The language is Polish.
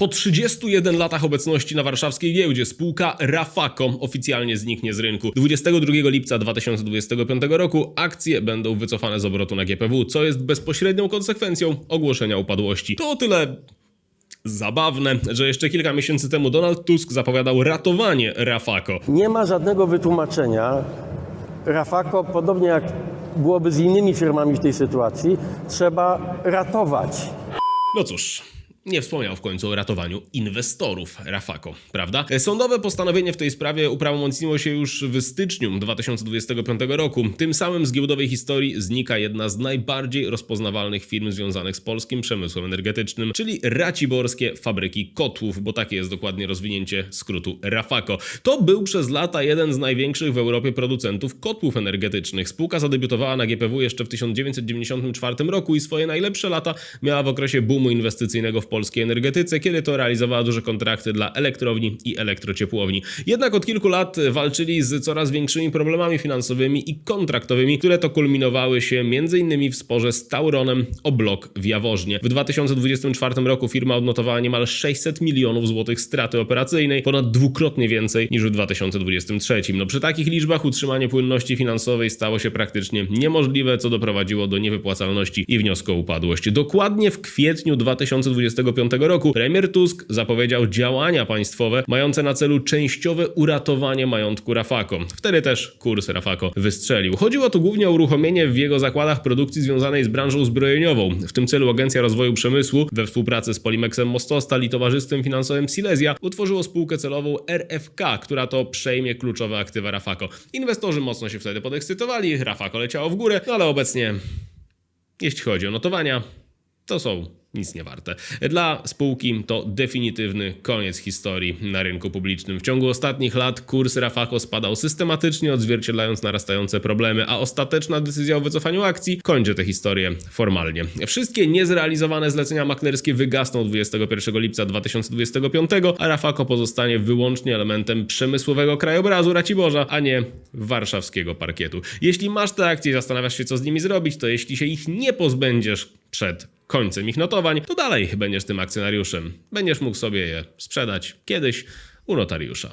Po 31 latach obecności na warszawskiej giełdzie spółka Rafaco oficjalnie zniknie z rynku. 22 lipca 2025 roku akcje będą wycofane z obrotu na GPW, co jest bezpośrednią konsekwencją ogłoszenia upadłości. To o tyle zabawne, że jeszcze kilka miesięcy temu Donald Tusk zapowiadał ratowanie Rafaco. Nie ma żadnego wytłumaczenia. Rafako, podobnie jak byłoby z innymi firmami w tej sytuacji, trzeba ratować. No cóż. Nie wspomniał w końcu o ratowaniu inwestorów Rafaco, prawda? Sądowe postanowienie w tej sprawie uprawomocniło się już w styczniu 2025 roku. Tym samym z giełdowej historii znika jedna z najbardziej rozpoznawalnych firm związanych z polskim przemysłem energetycznym, czyli Raciborskie Fabryki Kotłów, bo takie jest dokładnie rozwinięcie skrótu Rafaco. To był przez lata jeden z największych w Europie producentów kotłów energetycznych. Spółka zadebiutowała na GPW jeszcze w 1994 roku i swoje najlepsze lata miała w okresie boomu inwestycyjnego w polskiej energetyce, kiedy to realizowała duże kontrakty dla elektrowni i elektrociepłowni. Jednak od kilku lat walczyli z coraz większymi problemami finansowymi i kontraktowymi, które to kulminowały się m.in. w sporze z Tauronem o blok w Jaworznie. W 2024 roku firma odnotowała niemal 600 milionów złotych straty operacyjnej, ponad dwukrotnie więcej niż w 2023. No przy takich liczbach utrzymanie płynności finansowej stało się praktycznie niemożliwe, co doprowadziło do niewypłacalności i wniosku o upadłość. Dokładnie w kwietniu 2025 roku premier Tusk zapowiedział działania państwowe mające na celu częściowe uratowanie majątku Rafaco. Wtedy też kurs Rafaco wystrzelił. Chodziło tu głównie o uruchomienie w jego zakładach produkcji związanej z branżą zbrojeniową. W tym celu Agencja Rozwoju Przemysłu we współpracy z Polimexem Mostostal i Towarzystwem Finansowym Silesia utworzyło spółkę celową RFK, która to przejmie kluczowe aktywa Rafaco. Inwestorzy mocno się wtedy podekscytowali, Rafaco leciało w górę, no ale obecnie jeśli chodzi o notowania, to są nic nie warte. Dla spółki to definitywny koniec historii na rynku publicznym. W ciągu ostatnich lat kurs Rafaco spadał systematycznie, odzwierciedlając narastające problemy, a ostateczna decyzja o wycofaniu akcji kończy tę historię formalnie. Wszystkie niezrealizowane zlecenia maklerskie wygasną 21 lipca 2025, a Rafaco pozostanie wyłącznie elementem przemysłowego krajobrazu Raciborza, a nie warszawskiego parkietu. Jeśli masz te akcje i zastanawiasz się, co z nimi zrobić, to jeśli się ich nie pozbędziesz przed końcem ich notowań, to dalej będziesz tym akcjonariuszem. Będziesz mógł sobie je sprzedać kiedyś u notariusza.